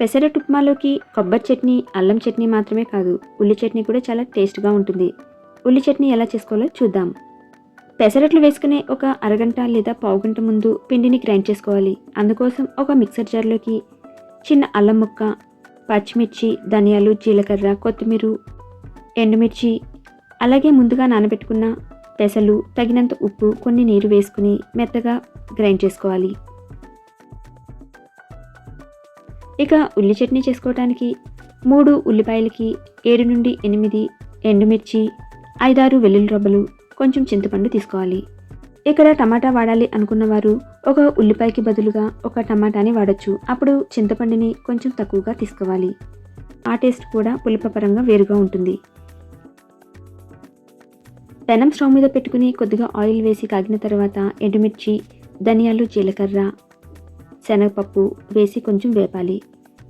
పెసరట్టు ఉప్మాలోకి కొబ్బరి చట్నీ అల్లం చట్నీ మాత్రమే కాదు ఉల్లి చట్నీ కూడా చాలా టేస్ట్గా ఉంటుంది. ఉల్లి చట్నీ ఎలా చేసుకోవాలో చూద్దాం. పెసరట్లు వేసుకునే ఒక అరగంట లేదా పావుగంట ముందు పిండిని గ్రైండ్ చేసుకోవాలి. అందుకోసం ఒక మిక్సర్ జార్లోకి చిన్న అల్లం ముక్క పచ్చిమిర్చి ధనియాలు జీలకర్ర కొత్తిమీర ఎండుమిర్చి అలాగే ముందుగా నానబెట్టుకున్న పెసలు తగినంత ఉప్పు కొన్ని నీరు వేసుకుని మెత్తగా గ్రైండ్ చేసుకోవాలి. ఇక ఉల్లి చట్నీ చేసుకోవడానికి మూడు ఉల్లిపాయలకి ఏడు నుండి ఎనిమిది ఎండుమిర్చి ఐదారు వెల్లుల్లి రబ్బలు కొంచెం చింతపండు తీసుకోవాలి. ఇక్కడ టమాటా వాడాలి అనుకున్న వారు ఒక ఉల్లిపాయకి బదులుగా ఒక టమాటాని వాడచ్చు. అప్పుడు చింతపండుని కొంచెం తక్కువగా తీసుకోవాలి. ఆ టేస్ట్ కూడా పులిపపరంగా వేరుగా ఉంటుంది. పెనం స్టవ్ మీద పెట్టుకుని కొద్దిగా ఆయిల్ వేసి కాగిన తర్వాత ఎండుమిర్చి ధనియాలు జీలకర్ర శనగపప్పు వేసి కొంచెం వేపాలి.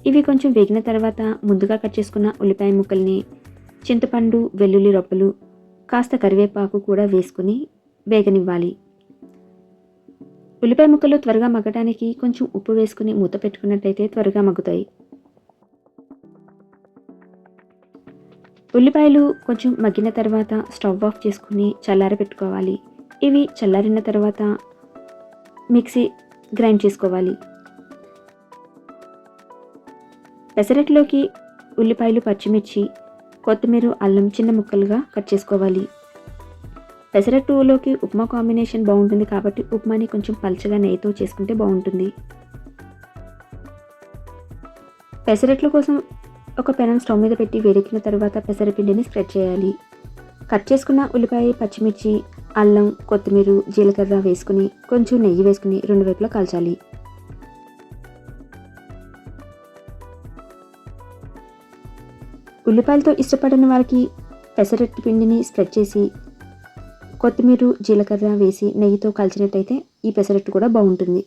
ఇవి కొంచెం వేగిన తర్వాత ముందుగా కట్ చేసుకున్న ఉల్లిపాయ ముక్కల్ని చింతపండు వెల్లుల్లి రొప్పలు కాస్త కరివేపాకు కూడా వేసుకుని వేగనివ్వాలి. ఉల్లిపాయ ముక్కలు త్వరగా మగ్గడానికి కొంచెం ఉప్పు వేసుకుని మూత పెట్టుకున్నట్టయితే త్వరగా మగ్గుతాయి. ఉల్లిపాయలు కొంచెం మగ్గిన తర్వాత స్టవ్ ఆఫ్ చేసుకుని చల్లార పెట్టుకోవాలి ఇవి చల్లారిన తర్వాత మిక్సీ గ్రైండ్ చేసుకోవాలి. పెసరట్లోకి ఉల్లిపాయలు పచ్చిమిర్చి కొత్తిమీర అల్లం చిన్న ముక్కలుగా కట్ చేసుకోవాలి. పెసరట్టులోకి ఉప్మా కాంబినేషన్ బాగుంటుంది కాబట్టి ఉప్మాని కొంచెం పల్చగా నెయ్యితో చేసుకుంటే బాగుంటుంది. పెసరట్ల కోసం ఒక పెనం స్టవ్ మీద పెట్టి వేడెక్కిన తర్వాత పెసరపిండిని స్ప్రెడ్ చేయాలి. కట్ చేసుకున్న ఉల్లిపాయ పచ్చిమిర్చి అల్లం కొత్తిమీర జీలకర్ర వేసుకుని కొంచెం నెయ్యి వేసుకుని రెండు వైపులా కాల్చాలి. ఉల్లిపాయలతో ఇష్టపడిన వారికి పెసరట్టు పిండిని స్ప్రెడ్ చేసి కొత్తిమీర జీలకర్ర వేసి నెయ్యితో కాల్చినట్టయితే ఈ పెసరట్టు కూడా బాగుంటుంది.